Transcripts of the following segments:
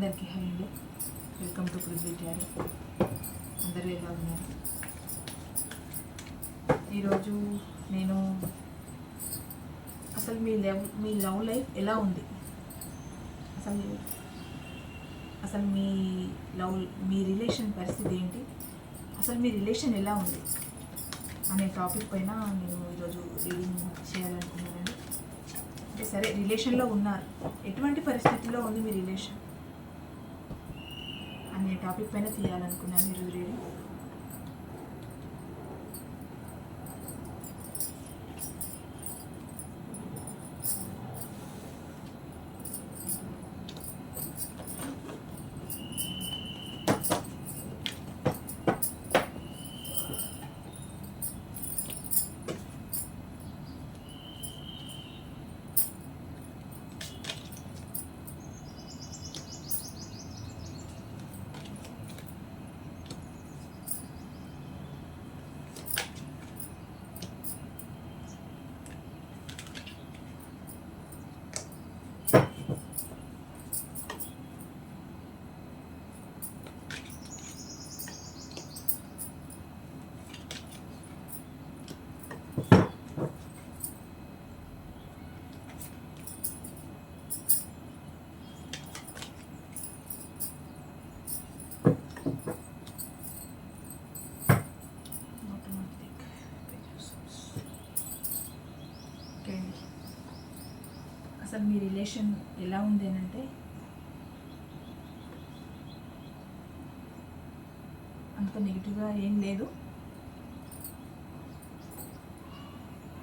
అందరికీ హై అండి. Welcome to Prithvi టారీ అందరూ ఎలా ఉన్నారు? ఈరోజు నేను అసలు మీ లవ్ మీ లవ్ లైఫ్ ఎలా ఉంది? అసలు అసలు మీ లవ్ మీ రిలేషన్ పరిస్థితి ఏంటి? అసలు మీ రిలేషన్ ఎలా ఉంది? అనే టాపిక్ పైన నేను ఈరోజు రీడింగ్ చేయాలనుకున్నానండి. అంటే సరే రిలేషన్లో ఉన్నారు. ఎటువంటి పరిస్థితుల్లో ఉంది మీ రిలేషన్? అనే టాపిక్ పైన తీయాలనుకున్నాను ఈరోజు రీడింగ్ automatic pages. ఓకే అండి అసలు మీ రిలేషన్ ఎలా ఉంది అని అంటే అంత నెగిటివ్గా ఏం లేదు.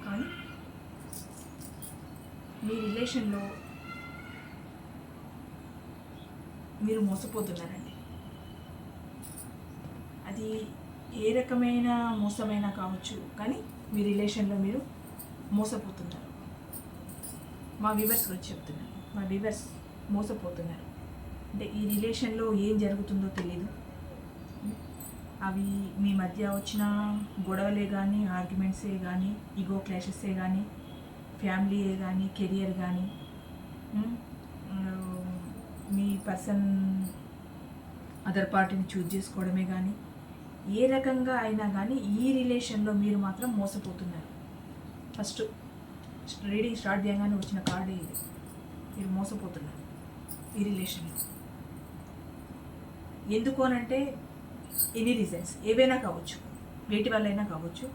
కానీ మీ రిలేషన్లో మీరు మోసపోతున్నారండి. అది ఏ రకమైన మోసమైనా కావచ్చు కానీ మీ రిలేషన్లో మీరు మోసపోతున్నారు మా వ్యూవర్స్ గురించి చెప్తున్నాను మా వ్యూవర్స్ మోసపోతున్నారు. అంటే ఈ రిలేషన్లో ఏం జరుగుతుందో తెలియదు అవి మీ మధ్య వచ్చిన గొడవలే కానీ ఆర్గ్యుమెంట్సే కానీ ఈగో క్లాషెస్సే కానీ ఫ్యామిలీయే కానీ కెరియర్ కానీ మీ పర్సన్ అదర్ పార్టీని చూజ్ చేసుకోవడమే కానీ ఏ రకంగా అయినా కానీ ఈ రిలేషన్లో మీరు మాత్రం మోసపోతున్నారు. ఫస్ట్ రీడింగ్ స్టార్ట్ చేయగానే వచ్చిన కార్డే ఇది. మీరు మోసపోతున్నారు ఈ రిలేషన్. ఎందుకు అనంటే ఎనీ రీజన్స్. ఏవైనా కావచ్చు. వేటి వల్లైనా కావచ్చు.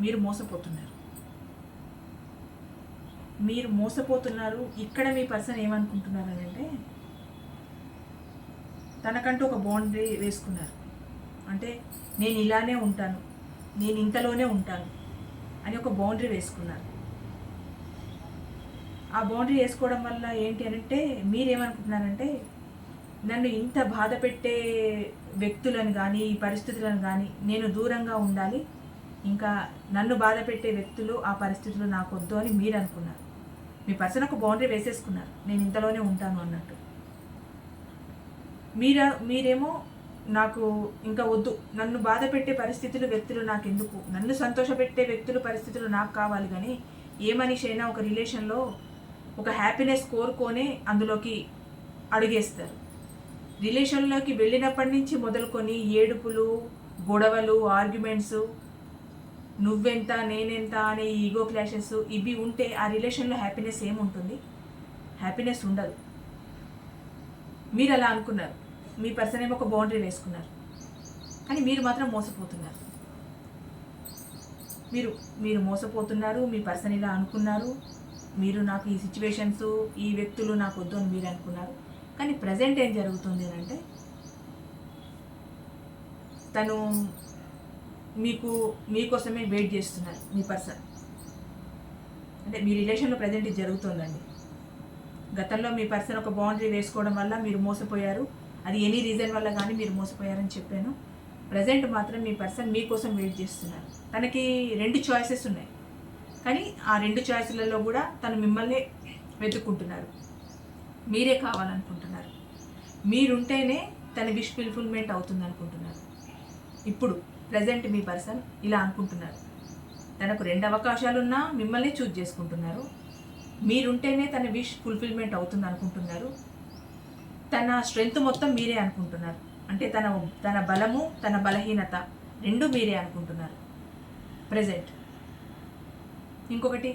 మీరు మోసపోతున్నారు. మీరు మోసపోతున్నారు. ఇక్కడ మీ పర్సన్ ఏమనుకుంటున్నారు అని అంటే తనకంటూ ఒక బౌండరీ వేసుకున్నారు. అంటే నేను ఇలానే ఉంటాను. నేను ఇంతలోనే ఉంటాను. అని ఒక బౌండరీ వేసుకున్నారు. ఆ బౌండరీ వేసుకోవడం వల్ల ఏంటి అని అంటే మీరేమనుకుంటున్నారంటే నన్ను ఇంత బాధ పెట్టే వ్యక్తులను కానీ ఈ పరిస్థితులను కానీ నేను దూరంగా ఉండాలి. ఇంకా నన్ను బాధ పెట్టే వ్యక్తులు ఆ పరిస్థితులు నాకు వద్దు అని మీరు అనుకున్నారు మీ పర్సన్ ఒక బౌండరీ వేసేసుకున్నారు. నేను ఇంతలోనే ఉంటాను అన్నట్టు. మీర మీరేమో నాకు ఇంకా వద్దు. నన్ను బాధ పెట్టే పరిస్థితులు వ్యక్తులు నాకు ఎందుకు నన్ను సంతోషపెట్టే వ్యక్తులు పరిస్థితులు నాకు కావాలి కానీ ఏ మనిషి అయినా ఒక రిలేషన్లో ఒక హ్యాపీనెస్ కోరుకొనే అందులోకి అడుగేస్తారు. రిలేషన్లోకి వెళ్ళినప్పటి నుంచి మొదలుకొని ఏడుపులు గొడవలు ఆర్గ్యుమెంట్స్ నువ్వెంత నేనెంత అనే ఈగో క్లాషెస్ ఇవి ఉంటే ఆ రిలేషన్లో హ్యాపీనెస్ ఏముంటుంది? హ్యాపీనెస్ ఉండదు. మీరు అలా అనుకున్నారు. మీ పర్సన్ ఏమో ఒక బౌండరీ వేసుకున్నారు. కానీ మీరు మాత్రం మోసపోతున్నారు. మీరు మీరు మోసపోతున్నారు మీ పర్సన్ ఇలా అనుకున్నారు. మీరు నాకు ఈ సిచ్యువేషన్స్ ఈ వ్యక్తులు నాకు వద్దు అని మీరు అనుకున్నారు. కానీ ప్రజెంట్ ఏం జరుగుతుంది అని అంటే తను మీకు మీకోసమే వెయిట్ చేస్తున్నారు మీ పర్సన్ అంటే మీ రిలేషన్లో ప్రజెంట్ ఇది జరుగుతుందండి. గతంలో మీ పర్సన్ ఒక బౌండరీ వేసుకోవడం వల్ల మీరు మోసపోయారు. అది ఎనీ రీజన్ వల్ల కానీ మీరు మోసపోయారని చెప్పాను. ప్రజెంట్ మాత్రం మీ పర్సన్ మీకోసం వెయిట్ చేస్తున్నారు. తనకి రెండు చాయిసెస్ ఉన్నాయి. కానీ ఆ రెండు చాయిస్లలో కూడా తను మిమ్మల్ని వెతుక్కుంటున్నారు. మీరే కావాలనుకుంటున్నారు. మీరుంటేనే తన విష్ ఫుల్ఫిల్మెంట్ అవుతుంది అనుకుంటున్నారు ఇప్పుడు ప్రజెంట్ మీ పర్సన్ ఇలా అనుకుంటున్నారు. తనకు రెండు అవకాశాలున్నా మిమ్మల్ని చూజ్ చేసుకుంటున్నారు. మీరుంటేనే తన విష్ ఫుల్ఫిల్మెంట్ అవుతుంది అనుకుంటున్నారు తన స్ట్రెంగ్త్ మొత్తం మీరే అనుకుంటున్నారు. అంటే తన తన బలము తన బలహీనత రెండు మీరే అనుకుంటున్నారు. ప్రజెంట్ ఇంకొకటి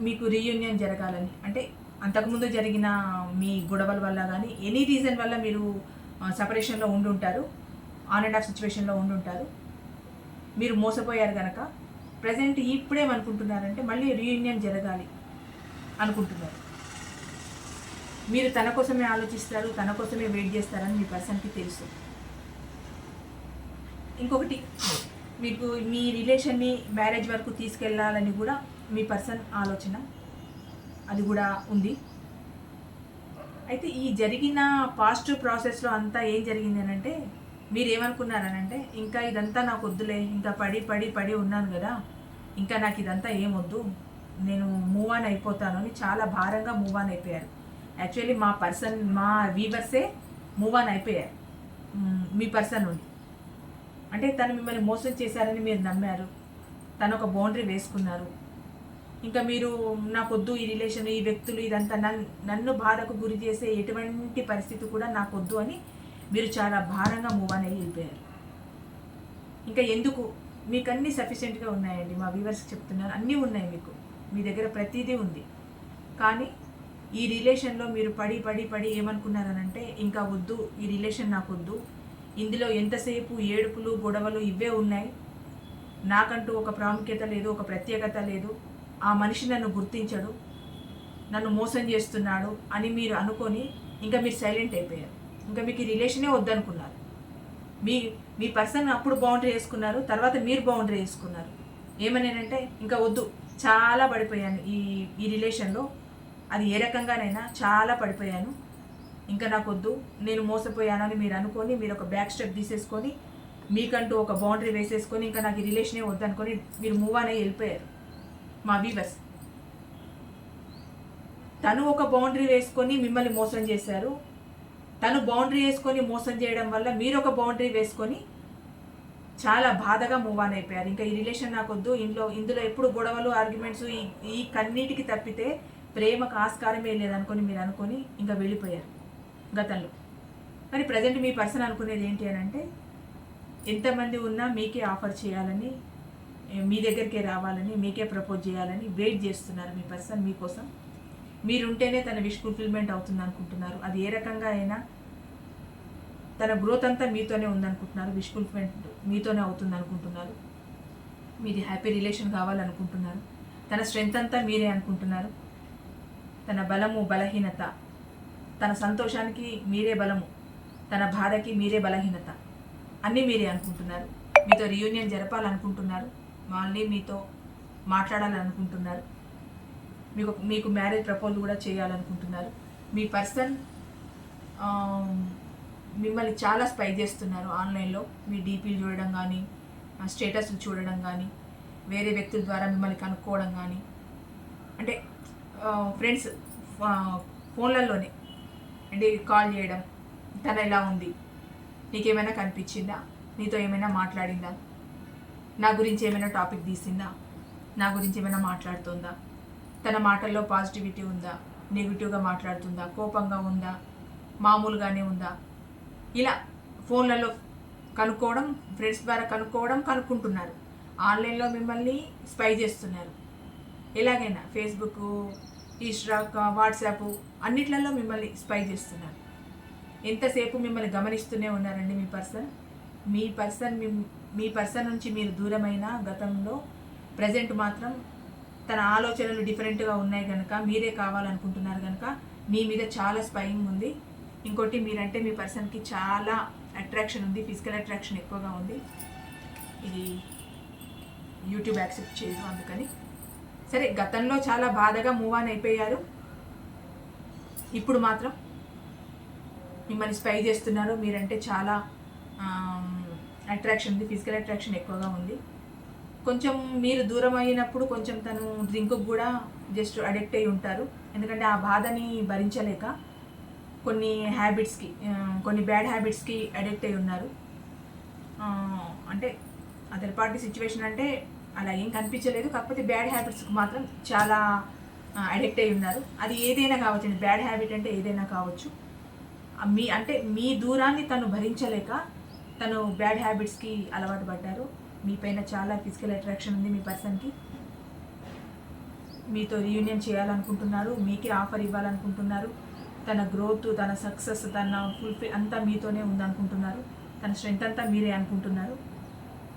మీకు రీయూనియన్ జరగాలని. అంటే అంతకుముందు జరిగిన మీ గొడవల వల్ల కానీ ఎనీ రీజన్ వల్ల మీరు సపరేషన్లో ఉండుంటారు ఆన్ అండ్ ఆఫ్ సిచ్యువేషన్లో ఉండుంటారు మీరు మోసపోయారు కనుక ప్రజెంట్ ఇప్పుడేమనుకుంటున్నారంటే మళ్ళీ రీయూనియన్ జరగాలి అనుకుంటున్నారు. మీరు తన కోసమే ఆలోచిస్తారు తన కోసమే వెయిట్ చేస్తారని మీ పర్సన్కి తెలుసు. ఇంకొకటి మీకు మీ రిలేషన్ని మ్యారేజ్ వరకు తీసుకెళ్ళాలని కూడా మీ పర్సన్ ఆలోచన. అది కూడా ఉంది. అయితే ఈ జరిగిన పాజిటివ్ ప్రాసెస్లో అంతా ఏం జరిగింది అని అంటే మీరు ఏమనుకున్నారనంటే ఇంకా ఇదంతా నాకు వద్దులే ఇంకా పడి పడి పడి ఉన్నాను కదా ఇంకా నాకు ఇదంతా ఏం వద్దు నేను మూవ్ ఆన్ అయిపోతాను అని చాలా భారంగా మూవ్ ఆన్ అయిపోయారు. యాక్చువల్లీ మా పర్సన్ మా వీవర్సే మూవ్ ఆన్ అయిపోయారు. మీ పర్సన్ నుండి. అంటే తను మిమ్మల్ని మోసం చేశారని మీరు నమ్మారు. తను ఒక బౌండరీ వేసుకున్నారు. ఇంకా మీరు నాకొద్దు ఈ రిలేషన్ ఈ వ్యక్తులు ఇదంతా నన్ను నన్ను బాధకు గురి చేసే ఎటువంటి పరిస్థితి కూడా నాకొద్దు అని మీరు చాలా భారంగా మూవ్ అని వెళ్ళిపోయారు. ఇంకా ఎందుకు? మీకు అన్నీ సఫిషియెంట్గా ఉన్నాయండి. మా వ్యూవర్స్కి చెప్తున్నారు. అన్నీ ఉన్నాయి మీకు. మీ దగ్గర ప్రతిదీ ఉంది. కానీ ఈ రిలేషన్లో మీరు పడి పడి పడి ఏమనుకున్నారనంటే ఇంకా వద్దు ఈ రిలేషన్ నాకు వద్దు ఇందులో ఎంతసేపు ఏడుపులు గొడవలు ఇవే ఉన్నాయి? నాకంటూ ఒక ప్రాముఖ్యత లేదు ఒక ప్రత్యేకత లేదు. ఆ మనిషి నన్ను గుర్తించడు నన్ను మోసం చేస్తున్నాడు అని మీరు అనుకొని ఇంకా మీరు సైలెంట్ అయిపోయారు. ఇంకా మీకు ఈ రిలేషనే వద్దనుకున్నారు. మీ మీ పర్సన్ అప్పుడు బౌండరీ వేసుకున్నారు తర్వాత మీరు బౌండరీ వేసుకున్నారు. ఏమనేనంటే ఇంకా వద్దు చాలా పడిపోయాను ఈ ఈ రిలేషన్లో. అది ఏ రకంగానైనా చాలా పడిపోయాను. ఇంకా నాకు వద్దు నేను మోసపోయానని మీరు అనుకొని మీరు ఒక బ్యాక్ స్టెప్ తీసేసుకొని మీకంటూ ఒక బౌండరీ వేసేసుకొని ఇంకా నాకు ఈ రిలేషనే వద్దనుకొని మీరు మూవ్ అని వెళ్ళిపోయారు. మా వీవర్స్ తను ఒక బౌండరీ వేసుకొని మిమ్మల్ని మోసం చేశారు. తను బౌండరీ వేసుకొని మోసం చేయడం వల్ల మీరు ఒక బౌండరీ వేసుకొని చాలా బాధగా మూవ్ ఆన్ అయిపోయారు. ఇంకా ఈ రిలేషన్ నాకు వద్దు ఇంట్లో ఇందులో ఎప్పుడు గొడవలు ఆర్గ్యుమెంట్స్ ఈ ఈ కన్నీటికి తప్పితే ప్రేమకు ఆస్కారమే లేదనుకొని మీరు అనుకొని ఇంకా వెళ్ళిపోయారు. గతంలో. మరి ప్రజెంట్ మీ పర్సన్ అనుకునేది ఏంటి అని అంటే ఎంతమంది ఉన్నా మీకే ఆఫర్ చేయాలని మీ దగ్గరికే రావాలని మీకే ప్రపోజ్ చేయాలని వెయిట్ చేస్తున్నారు మీ పర్సన్ మీకోసం. మీరుంటేనే తన విష్ ఫుల్ఫిల్మెంట్ అవుతుంది అనుకుంటున్నారు అది ఏ రకంగా అయినా తన గ్రోత్ అంతా మీతోనే ఉందనుకుంటున్నారు విష్ ఫుల్ఫిల్మెంట్ మీతోనే అవుతుంది అనుకుంటున్నారు మీది హ్యాపీ రిలేషన్ కావాలనుకుంటున్నారు. తన స్ట్రెంగ్త్ అంతా మీరే అనుకుంటున్నారు. తన బలము బలహీనత తన సంతోషానికి మీరే బలము తన బాధకి మీరే బలహీనత. అన్నీ మీరే అనుకుంటున్నారు. మీతో రియూనియన్ జరపాలనుకుంటున్నారు. మళ్ళీ మీతో మాట్లాడాలనుకుంటున్నారు. మీకు మీకు మ్యారేజ్ ప్రపోజ్ కూడా చేయాలనుకుంటున్నారు. మీ పర్సన్ మిమ్మల్ని చాలా స్పై చేస్తున్నారు ఆన్లైన్లో మీ డీపీలు చూడడం కానీ స్టేటస్లు చూడడం కానీ వేరే వ్యక్తుల ద్వారా మిమ్మల్ని కనుక్కోవడం కానీ అంటే ఫ్రెండ్స్ ఫోన్లలోనే. అంటే కాల్ చేయడం తను ఎలా ఉంది? నీకేమైనా కనిపించిందా? నీతో ఏమైనా మాట్లాడిందా? నా గురించి ఏమైనా టాపిక్ తీసిందా? నా గురించి ఏమైనా మాట్లాడుతుందా? తన మాటల్లో పాజిటివిటీ ఉందా? నెగిటివ్గా మాట్లాడుతుందా? కోపంగా ఉందా? మామూలుగానే ఉందా? ఇలా ఫోన్లలో కనుక్కోవడం ఫ్రెండ్స్ ద్వారా కనుక్కోవడం కనుక్కుంటున్నారు. ఆన్లైన్లో మిమ్మల్ని స్పై చేస్తున్నారు. ఎలాగైనా ఫేస్బుక్ ఇన్స్టా వాట్సాప్ అన్నిట్లలో మిమ్మల్ని స్పై చేస్తున్నారు. ఎంతసేపు మిమ్మల్ని గమనిస్తూనే ఉన్నారండి మీ పర్సన్? మీ పర్సన్ మీ మీ పర్సన్ నుంచి మీరు దూరమైన గతంలో ప్రజెంట్ మాత్రం తన ఆలోచనలు డిఫరెంట్గా ఉన్నాయి కనుక మీరే కావాలనుకుంటున్నారు కనుక మీ మీద చాలా స్పైయింగ్ ఉంది. ఇంకోటి మీరంటే మీ పర్సన్కి చాలా అట్రాక్షన్ ఉంది ఫిజికల్ అట్రాక్షన్ ఎక్కువగా ఉంది. ఇది యూట్యూబ్ యాక్సెప్ట్ చేయదు అందుకని. సరే గతంలో చాలా బాధగా మూవ్ ఆన్ అయిపోయారు. ఇప్పుడు మాత్రం మిమ్మల్ని స్పై చేస్తున్నారు. మీరంటే చాలా అట్రాక్షన్ ఉంది. ఫిజికల్ అట్రాక్షన్ ఎక్కువగా ఉంది. కొంచెం మీరు దూరం అయినప్పుడు కొంచెం తను డ్రింక్ కూడా జస్ట్ అడిక్ట్ అయి ఉంటారు. ఎందుకంటే ఆ బాధని భరించలేక కొన్ని హ్యాబిట్స్కి కొన్ని బ్యాడ్ హ్యాబిట్స్కి అడిక్ట్ అయి ఉన్నారు. అంటే అదర్ పార్టీ సిచ్యువేషన్ అంటే అలా ఏం కనిపించలేదు. కాకపోతే బ్యాడ్ హ్యాబిట్స్కి మాత్రం చాలా అడిక్ట్ అయి ఉన్నారు. అది ఏదైనా కావచ్చు అండి. బ్యాడ్ హ్యాబిట్ అంటే ఏదైనా కావచ్చు. మీ అంటే మీ దూరాన్ని తను భరించలేక తను బ్యాడ్ హ్యాబిట్స్కి అలవాటు పడ్డారు. మీ పైన చాలా ఫిజికల్ అట్రాక్షన్ ఉంది మీ పర్సన్కి. మీతో రీయూనియన్ చేయాలనుకుంటున్నారు. మీకే ఆఫర్ ఇవ్వాలనుకుంటున్నారు. తన గ్రోత్ తన సక్సెస్ తన ఫుల్ఫిల్ అంతా మీతోనే ఉందనుకుంటున్నారు. తన స్ట్రెంగ్త్ అంతా మీరే అనుకుంటున్నారు.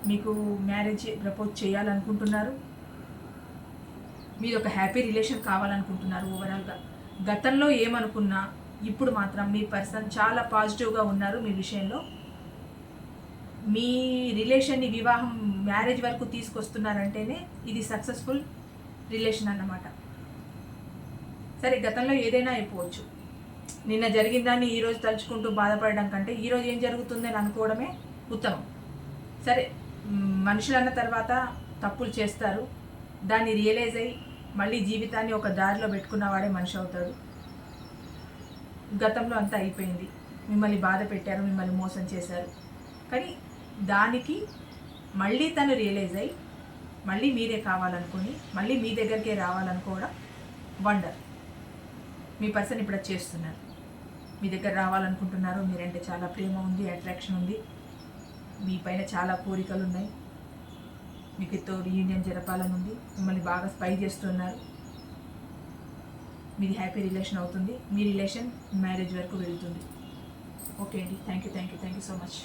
మీకు మ్యారేజ్ ప్రపోజ్ చేయాలనుకుంటున్నారు? మీరు ఒక హ్యాపీ రిలేషన్ కావాలనుకుంటున్నారు ఓవరాల్గా గతంలో ఏమనుకున్నా ఇప్పుడు మాత్రం మీ పర్సన్ చాలా పాజిటివ్గా ఉన్నారు మీ విషయంలో. మీ రిలేషన్ని వివాహం మ్యారేజ్ వరకు తీసుకొస్తున్నారంటేనే ఇది సక్సెస్ఫుల్ రిలేషన్ అన్నమాట. సరే గతంలో ఏదైనా అయిపోవచ్చు. నిన్న జరిగిందాన్ని ఈరోజు తలుచుకుంటూ బాధపడడం కంటే ఈరోజు ఏం జరుగుతుందని అనుకోవడమే ఉత్తమం. సరే మనుషులు అన్న తర్వాత తప్పులు చేస్తారు. దాన్ని రియలైజ్ అయ్యి మళ్ళీ జీవితాన్ని ఒక దారిలో పెట్టుకున్నవాడే మనిషి అవుతాడు. గతంలో అంతా అయిపోయింది. మిమ్మల్ని బాధ పెట్టారు మిమ్మల్ని మోసం చేశారు. కానీ దానికి మళ్ళీ తను రియలైజ్ అయ్యి మళ్ళీ మీరే కావాలనుకుని మళ్ళీ మీ దగ్గరికే రావాలనుకోవడం వండర్. మీ పర్సన్ ఇప్పుడు అది చేస్తున్నారు. మీ దగ్గర రావాలనుకుంటున్నారు. మీరంటే చాలా ప్రేమ ఉంది అట్రాక్షన్ ఉంది. మీ పైన చాలా కోరికలు ఉన్నాయి. మీకు తో రీయూనియన్ జరపాలని ఉంది. మిమ్మల్ని బాగా స్పై చేస్తున్నారు. మీది హ్యాపీ రిలేషన్ అవుతుంది. మీ రిలేషన్ మ్యారేజ్ వరకు వెళ్తుంది. ఓకే అండి. Thank you thank you thank you so much